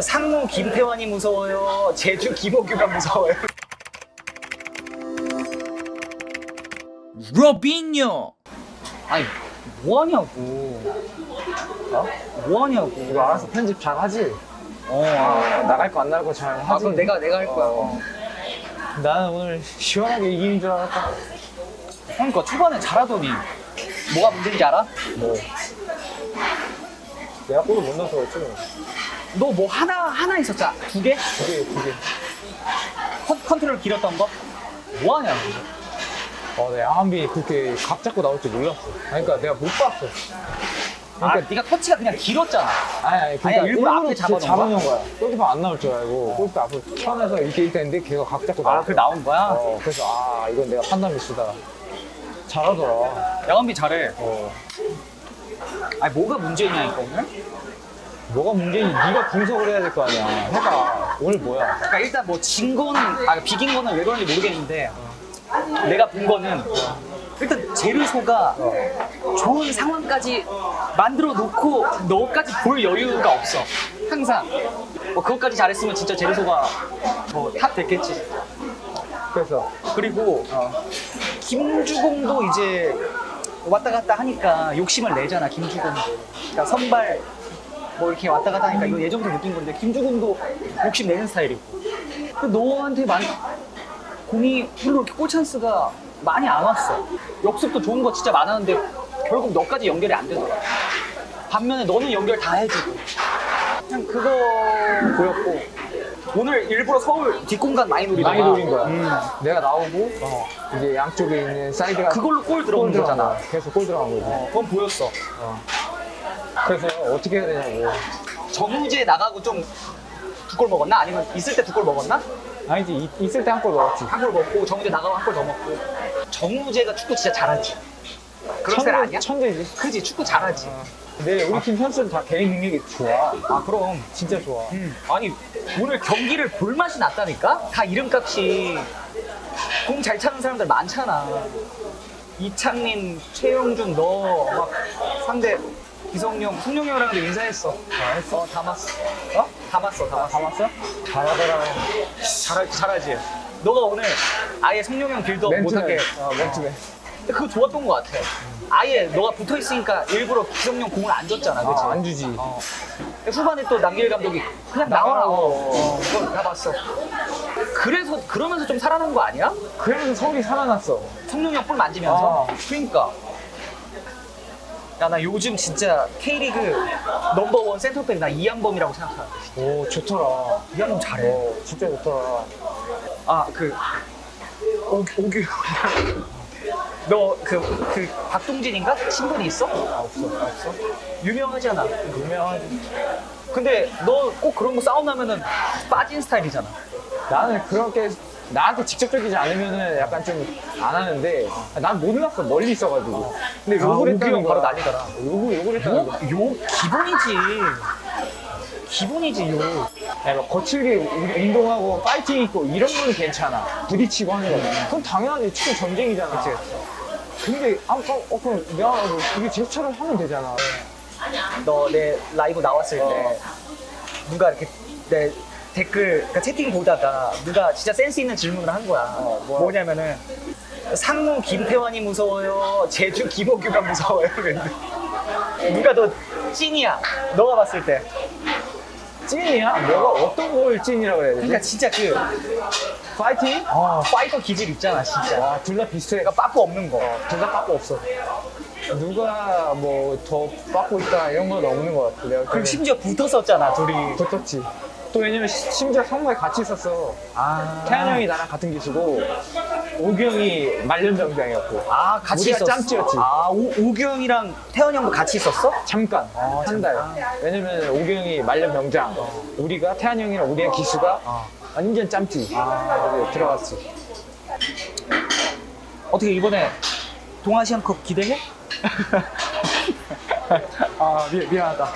상무 김태환이 무서워요. 제주 김호규가 무서워요. 로빈요. 아니 뭐 하냐고. 어? 뭐 하냐고. 이거 알아서 편집 잘 하지? 어. 아, 나갈 거 안 나갈 거잘 하지? 아 그럼 내가 내가 할 거야. 어. 나는 오늘 시원하게 이기는 줄 알았다. 그러니까 초반에 잘하더니 뭐가 문제인지 알아? 뭐. 내가 골을 못 넣어서 그렇지. 뭐. 너뭐 하나 하나 있었잖아. 두 개? 두 개, 두 개. 컨, 컨트롤 길었던 거? 뭐 하냐고. 어, 내 양한빈이 그렇게 각 잡고 나올 줄 몰랐어. 아니, 그러니까 내가 못 봤어. 아, 그러니까 네가 터치가 그냥 길었잖아. 아니, 아니, 그러니까 아니, 일부러 앞에 진짜 잡아놓은 잡아놓은 거야. 골키퍼 안 나올 줄 알고, 골키퍼 앞으로 튀어나서 이렇게 있는데 걔가 각 잡고 나왔어. 아, 그 나온 거야? 어, 그래서 아, 이건 내가 판단 미스다. 잘하더라. 양원비 잘해. 어. 아니 뭐가 문제냐니까 오늘? 뭐가 문제인지 네가 분석을 해야 될 거 아니야. 해봐. 오늘 뭐야? 그러니까 일단 뭐 진 거는 아 비긴 거는 왜 그런지 모르겠는데 내가 본 거는 일단 제르소가 좋은 상황까지 만들어 놓고 너까지 볼 여유가 없어. 항상 뭐 그것까지 잘했으면 진짜 제르소가 뭐탑 됐겠지. 그래서 그리고 김주공도 이제 왔다 갔다 하니까 욕심을 내잖아 김주공도. 그러니까 선발 뭐 이렇게 왔다 갔다 하니까 이거 예전부터 느낀 건데 김주공도 욕심 내는 스타일이고. 너한테 많이 공이 별로 이렇게 골 찬스가 많이 안 왔어. 역습도 좋은 거 진짜 많았는데 결국 너까지 연결이 안 되더라. 반면에 너는 연결 다 해주고. 그냥 그거 보였고. 오늘 일부러 서울 뒷공간 많이 노리다가 많이 노린 거야. 음. 내가 나오고 이제 양쪽에 있는 사이드가 그걸로 골 들어온 들어간 거잖아. 거야. 그래서 골 들어간 거지. 어, 그건 보였어. 그래서 어떻게 해야 되냐고. 정우재 나가고 좀 두 골 먹었나? 아니면 있을 때 두 골 먹었나? 아니지 이- 있을 때 한골 넣었지. 한 골 먹고 정우재 나가고 한 골 더 먹고. 정우재가 축구 진짜 잘하지. 그런 스타일 아니야? 천재지. 그지 축구 잘하지. 근데 우리 팀 선수들 다 개인 능력이 좋아. 아 그럼. 진짜 좋아. 아니 오늘 경기를 볼 맛이 났다니까? 다 이름값이 공 잘 차는 사람들 많잖아. 이창민, 최영준 너 막 상대 기성용, 송영이 형랑도 인사했어. 아, 했어? 어 담았어. 어? 담았어, 담았어. 담았어? 잘하더라. 잘 잘하지. 너가 오늘 아예 송영이 형 빌드업 못하게. 어, 멘트맨. 근데 그거 좋았던 것 같아. 아예 너가 붙어 있으니까 일부러 기성용 공을 안 줬잖아, 그치? 아, 안 주지. 어. 근데 후반에 또 남길 감독이 그냥. 나가라고. 어, 그걸 다 봤어. 그래서 그러면서 좀 살아난 거 아니야? 그래서 서울이 살아났어. 성룡이 형 볼 만지면서. 아. 그러니까. 야, 나 요즘 진짜 K리그 넘버원 센터백 나 이양범이라고 생각하는데. 오, 좋더라. 이양범 잘해. 어, 진짜 좋더라. 아, 그, 오, 오규. 너, 그, 그, 박동진인가? 친분이 있어? 아, 없어. 없어? 유명하잖아. 유명하지. 근데 너 꼭 그런 거 싸움 나면은 빠진 스타일이잖아. 나는 그렇게 나한테 직접적이지 않으면은 약간 좀 안 하는데 난 몰랐어. 멀리 있어가지고. 근데 욕을 오규 했다는 형 거야. 바로 난리더라. 욕을 욕을 했다는 요, 거야. 요, 기본이지. 기본이지, 요. 야, 막 거칠게 운- 운동하고 파이팅 있고 이런 거는 괜찮아. 부딪히고 하는 거 그건 당연하지. 축구 전쟁이잖아. 근데 아까 어 그럼 미안하고 이게 제스처를 하면 되잖아. 너 내 라이브 나왔을 때 어. 누가 이렇게 내 댓글 그러니까 채팅 보다가 누가 진짜 센스 있는 질문을 한 거야. 어, 뭐야? 뭐냐면은 상무 김태환이 무서워요. 제주 김호규가 무서워요. 그랬는데 누가 더 찐이야? 너가 봤을 때. 찐이야? 너가 어떤 걸 찐이라고 해야 되지? 그러니까 진짜 그 파이팅? 어, 파이터 기질 있잖아, 진짜. 와 둘 다 비슷해 그러니까 빠꾸 없는 거. 둘 다 빠꾸 없어 누가 뭐 더 빠꾸 있다 이런 건 없는 것 같아 내가 그리고 심지어 붙었었잖아, 둘이. 붙었지. 또 왜냐면 시- 심지어 성모에 같이 있었어. 아, 태환 형이 나랑 같은 기수고 오규 형이 말년병장이었고 아, 같이 우리가 있었어. 짬찌였지. 아, 오, 오규 형이랑 태현 형도 같이 있었어? 잠깐 어, 한 달. 왜냐면 오규 형이 말년병장, 우리가 태환 형이랑 우리의 기수가 어. 완전 짬찌. 그래서 들어갔지. 어떻게 이번에 동아시안컵 기대해? 아 미, 미안하다.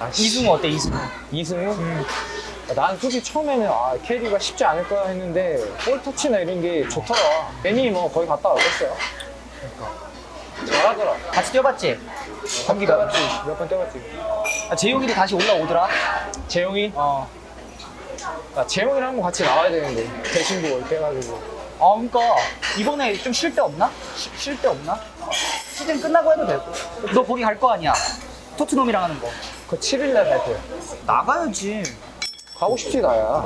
아, 이승우 어때 이승우? 이승우? 난 솔직히 처음에는 아, 캐리가 쉽지 않을까 했는데 볼 터치나 이런 게 좋더라. 괜히 뭐 거의 갔다 왔겠어요. 잘하더라. 같이 뛰어봤지? 경기 몇 뛰어봤지. 몇 번 뛰어봤지. 아, 재용이도 다시 올라오더라. 재영이? 어. 나 재영이랑 한번 같이 나와야 되는데 대신고 이렇게 해가지고 아, 그러니까 이번에 좀 쉴 데 없나? 쉴 데 없나? 시즌 끝나고 해도 되고. 너 거기 갈 거 아니야? 토트넘이랑 하는 거. 그 7일 날 갈 거야 나가야지. 가고 싶지 나야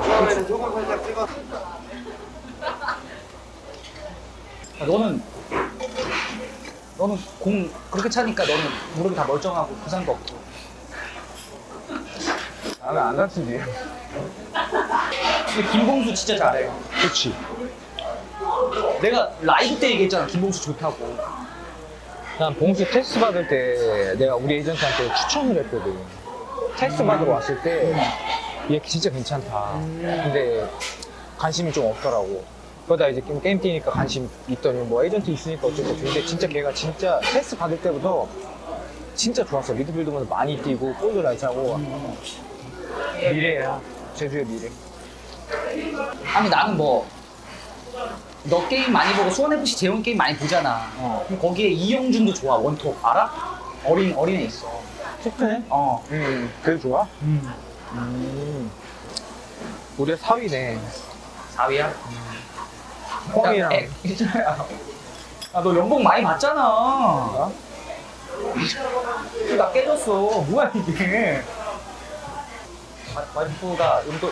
아, 너는 너는 공 그렇게 차니까 너는 무릎이 다 멀쩡하고 부상도 없고. 나는 안 다치지 근데 김봉수 진짜 잘해. 그치 내가 라이브 때 얘기했잖아. 김봉수 좋다고. 난 봉수 테스트 받을 때 내가 우리 에이전트한테 추천을 했거든. 테스트 받으러 왔을 때 얘 진짜 괜찮다. 근데 관심이 좀 없더라고. 그러다 이제 게임, 게임 뛰니까 관심 있더니 뭐 에이전트 있으니까 어쩌고 근데 진짜 걔가 진짜 테스트 받을 때부터 진짜 좋았어. 미드필드면서 많이 뛰고 볼도 잘 차고. 미래야. 제주의 미래. 아니 나는 뭐. 너 게임 많이 보고 수원FC 재훈 게임 많이 보잖아. 어. 그럼 거기에 이영준도 좋아. 원톱 알아? 어린 어린애 있어. 속해? 어. 음 그래도 좋아? 음. 음 우리가 4위네 4위야? 콩이랑 야, 아, 너 연봉 많이 받잖아. 어? 나 깨졌어. 뭐야, 이게. 와, 와이프가 용돈,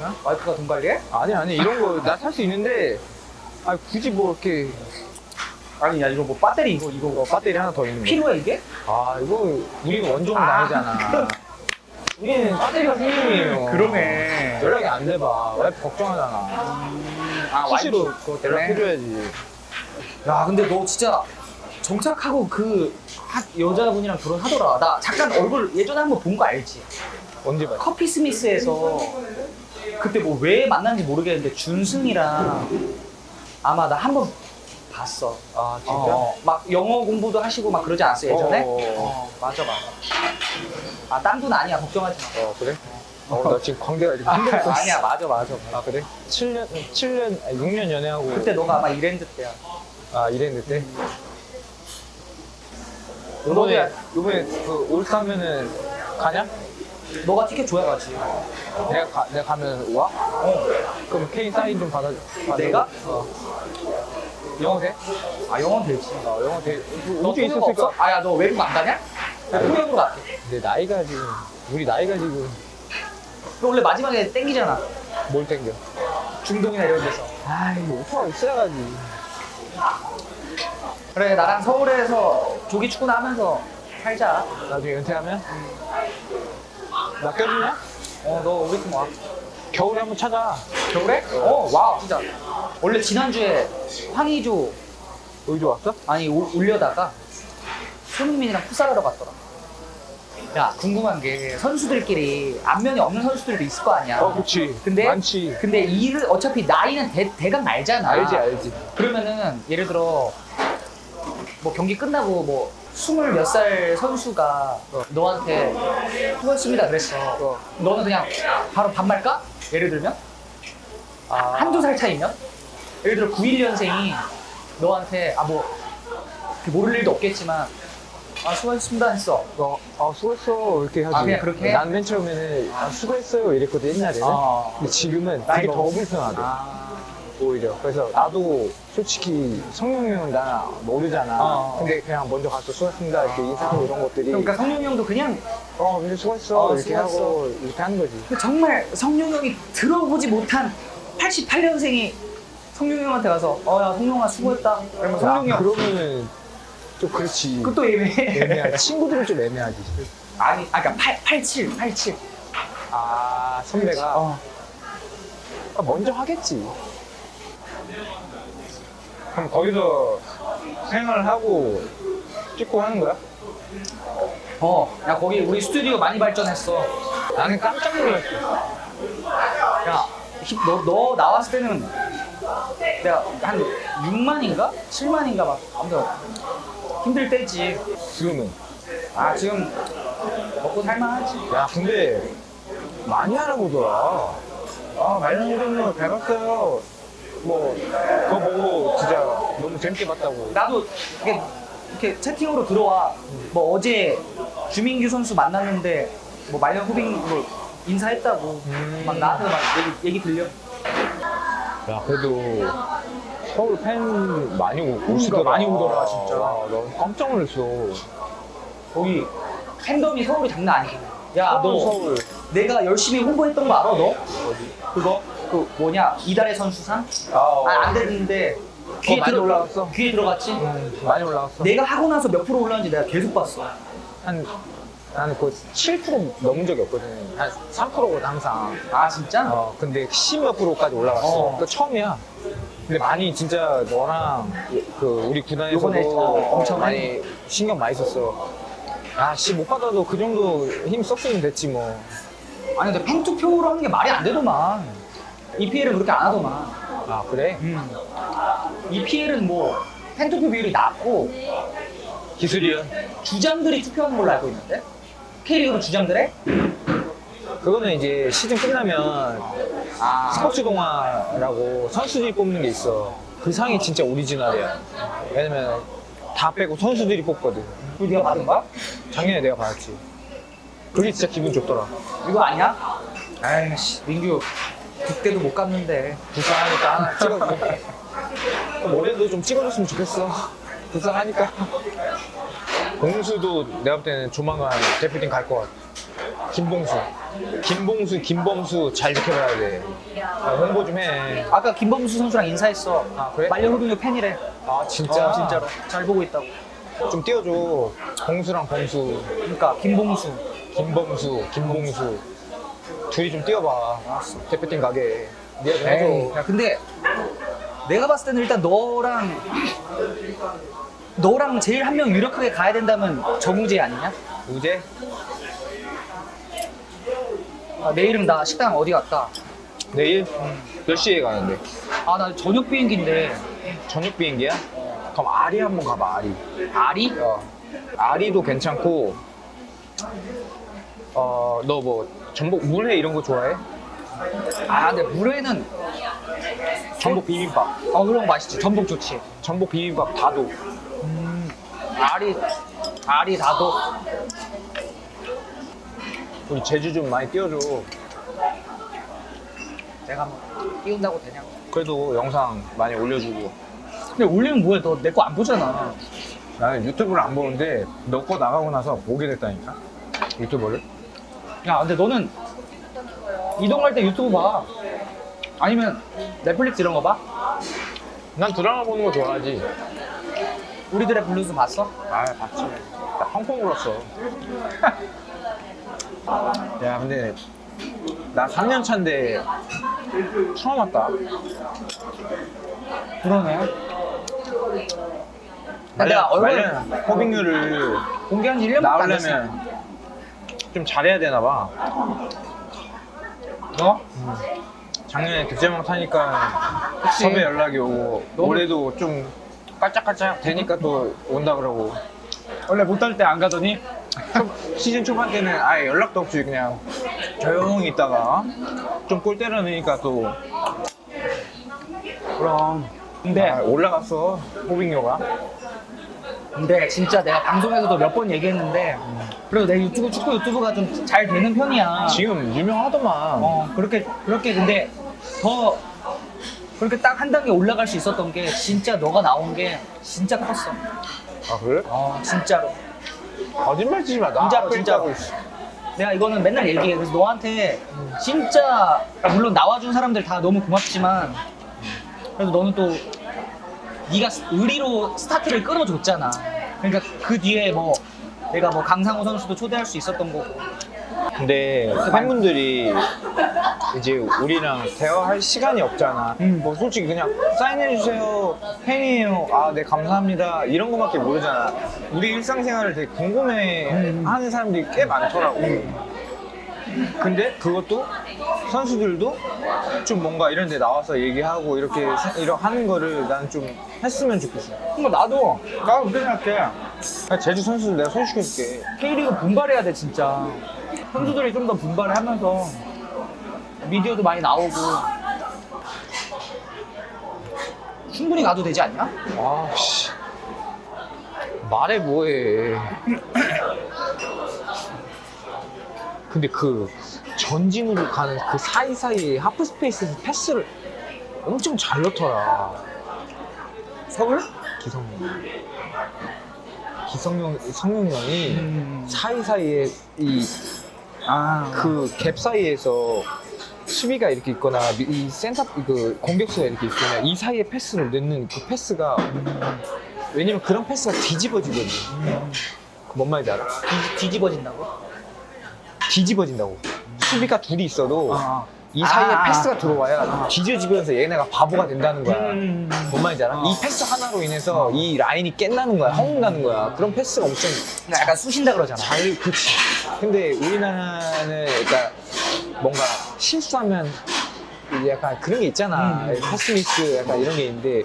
어? 와이프가 돈 관리해? 아니 아니 이런 거 나 살 수 있는데 아 굳이 뭐 이렇게 아니, 야, 이거 뭐 배터리 이거, 이거 어, 배터리 하나 더 있는 거. 필요해, 이게? 아 이거 우리는 원종은 아, 아니잖아. 우리는 배터리가 생명이에요. 그러네. 연락이 안 돼봐. 와이프 걱정하잖아. 아, 수시로 와이프. 그거? 연락해줘야지. 야, 근데 너 진짜 정착하고 그 하- 여자분이랑 결혼하더라. 나 잠깐 얼굴 예전에 한번 본 거 알지? 언제 봤지? 커피 스미스에서 그때 뭐 왜 만났는지 모르겠는데 준승이랑 아마 나 한 번 봤어. 아 진짜? 어, 막 영어 공부도 하시고 막 그러지 않았어 예전에? 어, 어, 어. 어, 맞아 맞아. 아딴 돈 아니야 걱정하지 마. 어 그래? 어, 나 지금 광대가 이렇게 흔들렸어. 아니야 맞아 맞아. 아 그래? 7년, 7년, 6년 연애하고. 그때 너가 아마 이랜드 때야. 아 이랬는데 때? 너도 이번에, 이번에 그 올스타면은 가냐? 너가 티켓 줘야 가지. 내가, 가, 내가 가면 와? 어. 그럼 케인 사인 좀 받아. 받아. 내가? 어. 영어 돼? 아 영어 되지. 어, 영어 돼. 너 우주? 있었을까? 아야 너 외국 안 가냐? 나 통역으로 갈게. 근데 나이가 지금 우리 나이가 지금 너 원래 마지막에 땡기잖아. 뭘 땡겨? 중동이나 이런 데서. 아이 오빠가 있어야지. 그래 나랑 서울에서 조기 축구나 하면서 살자. 나중에 은퇴하면 나 껴주냐? 어 너 우리 팀 와. 겨울에 한번 찾아. 겨울에? 어, 와, 진짜. 원래 지난주에 황의조, 의주 왔어? 아니, 오- 올려다가 손흥민이랑 풋살하러 갔더라. 야, 궁금한 게 선수들끼리 안면이 없는 선수들도 있을 거 아니야. 어, 그렇지. 근데? 많지. 근데 이를 어차피 나이는 대, 대강 알잖아. 알지 알지. 그러면은 예를 들어 뭐 경기 끝나고 뭐 스물 몇 살 선수가 너한테 수고했습니다 그랬어. 어. 너는 그냥 바로 반말까? 예를 들면 아 한두 살 차이면? 예를 들어 91년생이 너한테 아 뭐 모를 일도 없겠지만 아 수고하셨습니다 했어. 어, 아 수고했어 이렇게 하지. 아, 그냥 그렇게 해? 난 맨 처음에는 아, 수고했어요 이랬거든 옛날에는. 아. 근데 지금은 되게 더. 불편하대. 아, 오히려. 그래서 나도 솔직히 성룡이 형은 나 모르잖아. 어. 근데 그냥 먼저 가서 수고했습니다 이렇게 인사하고 이런 것들이. 그러니까 성룡이 형도 그냥 어 근데 수고했어 어, 이렇게 수고했어. 하고 이렇게 하는 거지. 정말 성룡이 형이 들어보지 못한 88년생이 성룡이 형한테 가서 어 야 성룡아 수고했다. 그러면 성룡이 야, 형 그러면은 좀 그렇지. 그것도 애매해. 애매하지. 친구들은 좀 애매하지. 아니, 아, 그러니까 8, 87, 87. 아 선배가 어. 아, 먼저 하겠지. 그럼 거기서 생활을 하고 찍고 하는 거야? 어, 야, 거기 우리 스튜디오 많이 발전했어. 나는 깜짝 놀랐어. 야, 힙- 너, 너 나왔을 때는 내가 한 6만인가? 7만인가 막. 아무튼 힘들 때지. 지금은. 아, 지금 먹고 살만하지. 야 근데 많이 알아보더라. 아 말년 이름을 잘 봤어요. 뭐 그거 보고 진짜 너무 재밌게 봤다고. 나도 이렇게, 이렇게 채팅으로 들어와. 뭐 어제 주민규 선수 만났는데 뭐 말년 후빙 뭐 인사했다고 음. 막 나한테 막 얘기, 얘기 들려. 야 그래도 서울 팬 많이 오- 오시더라 많이 오더라, 진짜. 와, 나 깜짝 놀랐어 거기 팬덤이 서울이 장난 아니지. 야, 서울, 너 서울 내가 열심히 홍보했던 거 알아, 너? 그거? 그 뭐냐? 이달의 선수상? 아, 안 됐는데 귀에 많이 들어 올라갔어? 귀에 들어갔지? 음, 많이 올라갔어 내가 하고 나서 몇 프로 올랐는지 내가 계속 봤어. 한 나는 그7% 넘은 적이 없거든 한 3%거든 항상 아, 진짜? 어, 근데 10몇 프로까지 올라갔어. 어. 그 처음이야. 근데 많이 진짜 너랑 그 우리 구단에서도 요번에 어, 엄청 많이 신경 많이 썼어. 야, 씨, 못 받아도 그 정도 힘 썼으면 됐지 뭐. 아니 근데 팬투표로 하는 게 말이 안 되더만. EPL은 그렇게 안 하더만. 아, 그래? 음. EPL은 뭐 팬투표 비율이 낮고 기술이야. 주장들이 투표하는 걸로 알고 있는데 K리그로 주장들 해? 그거는 이제 시즌 끝나면 아 스포츠 동화라고 선수들이 뽑는 게 있어. 그 상이 진짜 오리지널이야. 왜냐면 다 빼고 선수들이 뽑거든. 그거 네가 받은 거야? 작년에 내가 받았지. 그게 진짜 기분 좋더라. 이거 아니야? 아이씨 민규 그때도 못 갔는데 불쌍하니까 하나 찍어줘. 올해도 좀 찍어줬으면 좋겠어. 불쌍하니까. 봉수도 내가 볼 때는 조만간 대표팀 갈 것 같아. 김봉수. 김봉수, 김범수 잘 지켜봐야 돼. 아, 홍보 좀 해. 아까 김범수 선수랑 인사했어 아, 그래? 말려호동io 팬이래 아, 진짜? 어, 진짜로 잘 보고 있다고 좀 띄워줘. 봉수랑 범수. 그러니까 김봉수 김범수, 김봉수. 둘이 좀 띄워봐. 대표팀 가게. 네가 좀 에이, 해줘. 야 근데 내가 봤을 때는 일단 너랑 너랑 제일 한 명 유력하게 가야 된다면 정우재 아니냐? 우재? 아, 내일은 나 식당 어디 갈까? 내일? 몇 시에 가는데? 아 나 저녁 비행기인데 저녁 비행기야? 그럼 아리 한번 가봐, 아리. 아리? 어, 아리도 괜찮고, 어, 너 뭐, 전복, 물회 이런 거 좋아해? 아 근데 물회는 전복 비빔밥. 어 그런 거 맛있지 전복 좋지 전복 비빔밥 다도. 아리 아리 다도 우리 제주 좀 많이 띄워줘. 내가 뭐 띄운다고 되냐 그래도 영상 많이 올려주고. 근데 올리면 뭐해 너 내 거 안 보잖아 나는 유튜브를 안 보는데, 너 거 나가고 나서 보게 됐다니까? 유튜버를? 야 근데 너는 이동할 때 유튜브 봐 아니면 넷플릭스 이런 거 봐? 난 드라마 보는 거 좋아하지. 우리들의 블루스 봤어? 아, 봤지. 나 펑펑 울었어. 야, 근데 나 3년 차인데 처음 왔다. 그러네 내가 얼굴 말년 호빙률을 공개한 지 1년밖에 안 됐어 나오려면 좀 잘해야 되나 봐. 너? 작년에 득점왕 타니까 그치. 섭외 연락이 오고 너무- 올해도 좀 깔짝깔짝 되니까 또 온다 그러고 원래 못할 때 안 가더니 초- 시즌 초반 때는 아예 연락도 없이 그냥 조용히 있다가 좀 골 때려 넣으니까 또 그럼 근데 아, 올라갔어 호빙료가 근데 진짜 내가 방송에서도 몇 번 얘기했는데 그래도 내 유튜브 축구 유튜브가 좀 잘 되는 편이야 지금 유명하더만 어 그렇게 그렇게 근데 더 그렇게 딱 한 단계 올라갈 수 있었던 게 진짜 너가 나온 게 진짜 컸어 아 그래? 어 진짜로 거짓말 치지 마. 나 진짜로, 앞에 진짜로. 있다고, 씨. 내가 이거는 맨날 얘기해 그래서 너한테 진짜 물론 나와준 사람들 다 너무 고맙지만 그래도 너는 또 네가 의리로 스타트를 끌어줬잖아 그러니까 그 뒤에 뭐 내가 뭐 강상우 선수도 초대할 수 있었던 거고 근데 팬분들이 이제 우리랑 대화할 시간이 없잖아. 음. 뭐 솔직히 그냥 사인해주세요. 팬이에요. 아, 네, 감사합니다. 이런 거밖에 모르잖아. 우리 일상생활을 되게 궁금해 음. 하는 사람들이 꽤 많더라고. 근데 그것도 선수들도 좀 뭔가 이런 데 나와서 얘기하고 이렇게 사- 이런 하는 거를 난 좀 했으면 좋겠어. 그러니까 나도 나도 그렇게 생각해 아, 제주 선수들 내가 소개시켜줄게. K리그 분발해야 돼 진짜 선수들이 좀 더 분발을 하면서 미디어도 많이 나오고 충분히 가도 되지 않냐? 아, 씨. 말해 뭐해. 근데 그 전진으로 가는 그 사이사이에 하프 스페이스에서 패스를 엄청 잘 넣더라. 서울? 기성용. 기성용, 성용 형이 음. 사이사이에 이 아, 그 갭 사이에서 수비가 이렇게 있거나 이 센터 그 공격수가 이렇게 있으면 이 사이에 패스를 넣는 그 패스가 왜냐면 그런 패스가 뒤집어지거든. 그뭔 말인지 알아? 뒤, 뒤집어진다고? 뒤집어진다고. 수비가 둘이 있어도 아, 이 사이에 아. 패스가 들어와야 뒤집어지면서 얘네가 바보가 된다는 거야. 음. 뭔 말인지 알아? 어. 이 패스 하나로 인해서 이 라인이 깬다는 거야. 허웅나는 거야. 그런 패스가 엄청 그러니까 약간 쑤신다 그러잖아. 잘, 그치. 근데 우리나라는 그러니까 뭔가 실수하면 이제 약간 그런 게 있잖아. 음. 패스미스 약간 이런 게 있는데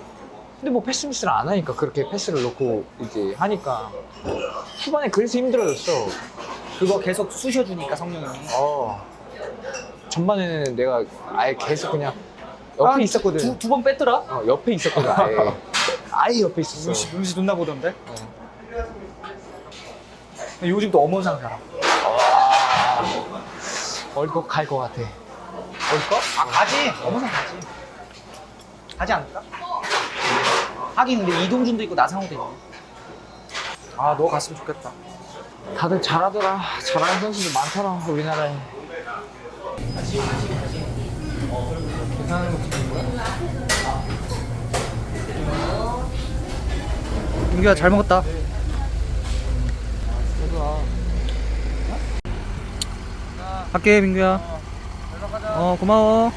근데 뭐 패스미스를 안 하니까 그렇게 패스를 넣고 이제 하니까 후반에 그래서 힘들어졌어. 그거 계속 쑤셔주니까 성룡이. 어. 전반에는 내가 아예 계속 그냥 옆에 있었거든. 두번 뺐더라? 어, 옆에 있었거든, 아예. 아예 옆에 있었어. 음식, 음식 존나 보던데? 어. 요즘 또 엄원상 살아. 월드컵 갈것 같아. 올까? 아, 가지. 엄원상 가지. 가지 않을까? 하긴 근데 이동준도 있고 나상호도 있네. 아, 너 갔으면 좋겠다. 다들 잘하더라. 잘하는 선수들 많더라, 우리나라에. 민규야 잘 먹었다. 갈게 민규야. 어 고마워.